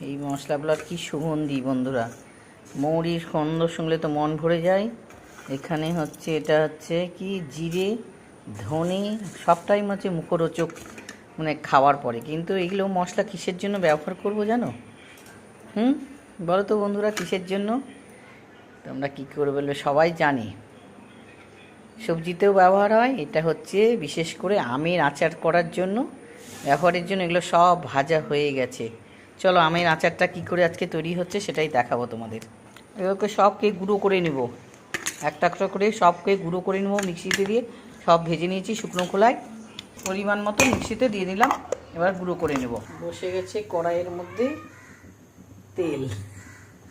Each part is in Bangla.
এই মশলাগুলোর কি সুগন্ধি বন্ধুরা। মৌরির গন্ধ শুনলে তো মন ভরে যায়। এখানে হচ্ছে, এটা হচ্ছে কি? জিরে, ধনে সবটাই হচ্ছে মুখরোচক মানে খাওয়ার পরে। কিন্তু এগুলো মশলা কিসের জন্য ব্যবহার করব জানো? হুম? বলো তো বন্ধুরা, কিসের জন্য? তোমরা কী করে বলবে? সবাই জানে। সবজিতেও ব্যবহার হয়। এটা হচ্ছে বিশেষ করে আমের আচার করার জন্য, ব্যবহারের জন্য এগুলো সব ভাজা হয়ে গেছে। চলো আমের আচারটা কি করে আজকে তৈরি হচ্ছে সেটাই দেখাবো তোমাদের। এগুলোকে সবকে গুঁড়ো করে নেব। একটা একটা করে সবকে গুঁড়ো করে নেব মিক্সিতে দিয়ে। সব ভেজে নিয়েছি শুকনো খোলায়। পরিমাণ মতো মিক্সিতে দিয়ে দিলাম। এবার গুঁড়ো করে নেব। বসে গেছে কড়াইয়ের মধ্যে তেল।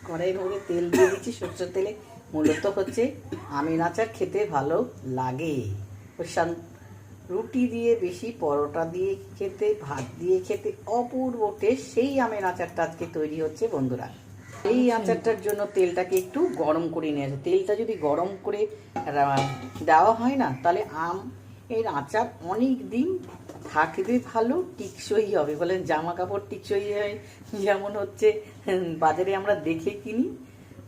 কড়াইয়ের মধ্যে তেল দিয়ে দিচ্ছি। সরষের তেলে। মূলত হচ্ছে আমের আচার খেতে ভালো লাগে। সান- রুটি দিয়ে বেশি পরোটা দিয়ে খেতে ভাত দিয়ে খেতে অপূর্ব টেস্ট সেই আমের আচারটা আজকে তৈরি হচ্ছে বন্ধুরা। এই আচারটার জন্য তেলটাকে একটু গরম করে নিয়ে আসে। তেলটা যদি গরম করে দেওয়া হয় না তাহলে আম এর আচার অনেক দিন থাকবে ভালো টিকসই হবে। বলেন জামা কাপড় টিকসই হয় যেমন হচ্ছে বাজারে আমরা দেখে কিনি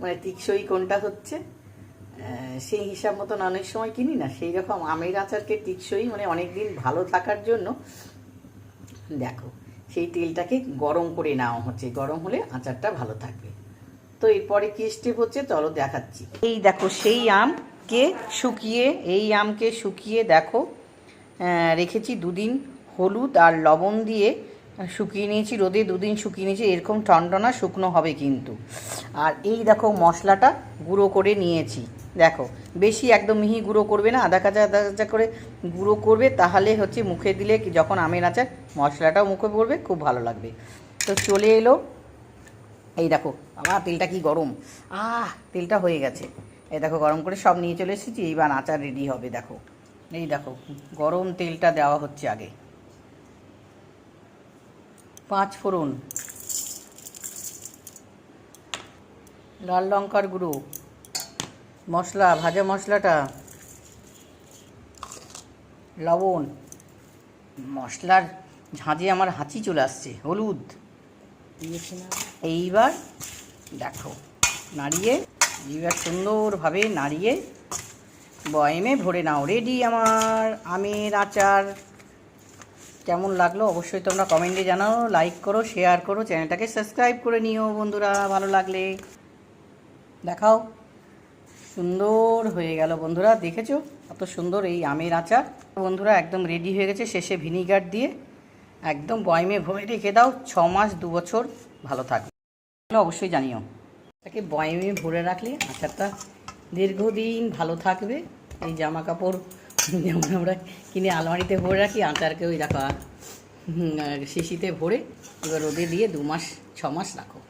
মানে টিকসই কোনটা হচ্ছে? সেই হিসাব মতন অনেক সময় কিনি না। সেই রকম আমের আচারকে টিকসই মানে অনেক দিন ভালো থাকার জন্য দেখো, সেই তেলটাকে গরম করে নেওয়া হচ্ছে। গরম হলে আচারটা ভালো থাকবে। তো এরপরে কি স্টেপ হচ্ছে? চলো দেখাচ্ছি। এই দেখো, সেই আমকে শুকিয়ে, এই আমকে শুকিয়ে দেখো রেখেছি দুদিন হলুদ আর লবণ দিয়ে শুকিয়ে নিয়েছি, রোদে দুদিন শুকিয়ে নিয়েছি, এরকম টনটনা শুকনো হবে কিন্তু। আর এই দেখো মশলাটা গুঁড়ো করে নিয়েছি। দেখো, বেশি একদম মিহি গুঁড়ো করবে না, আধা কাঁচা আধা কাঁচা করে গুঁড়ো করবে, তাহলে হচ্ছে মুখে দিলে যখন আমের আচার, মশলাটাও মুখে পড়বে, খুব ভালো লাগবে। তো চলে এলো, এই দেখো, আমার তেলটা কি গরম? আহ, তেলটা হয়ে গেছে। এই দেখো, গরম করে সব নিয়ে চলে এসেছি, এইবার আচার রেডি হবে, দেখো। এই দেখো, গরম তেলটা দেওয়া হচ্ছে আগে। পাঁচ ফোড়ন, লাল লঙ্কার গুঁড়ো। মশলা, ভাজা মশলাটা? লবণ। মশলার ঝাঁঝে আমার হাঁচি চলে আসছে, হলুদ। এইবার দেখো, নাড়িয়ে, এইবার সুন্দরভাবে নাড়িয়ে বয়েমে ভরে নাও। রেডি আমার আমের আচার। কেমন লাগল অবশ্যই তোমরা কমেন্টে জানাও লাইক করো শেয়ার করো চ্যানেলটাকে সাবস্ক্রাইব করে নিও বন্ধুরা, ভালো লাগলে। দেখাও। সুন্দর হয়ে গেল বন্ধুরা, দেখেছ? কত সুন্দর এই আমের আচার। বন্ধুরা, একদম রেডি হয়ে গেছে শেষে ভিনিগার দিয়ে। একদম বয়মে ভরে রেখে দাও, ছ মাস, দু বছর, ভালো থাকবে। অবশ্যই জানিও। তাকে বয়মে ভরে রাখলে আচারটা দীর্ঘদিন ভালো থাকবে। এই জামা কাপড় যেমন আমরা কিনে আলমারিতে ভরে রাখি আচারকে ওই রাখা শিশিতে ভরে এবার রোদে দিয়ে দু মাস, ছ মাস রাখো।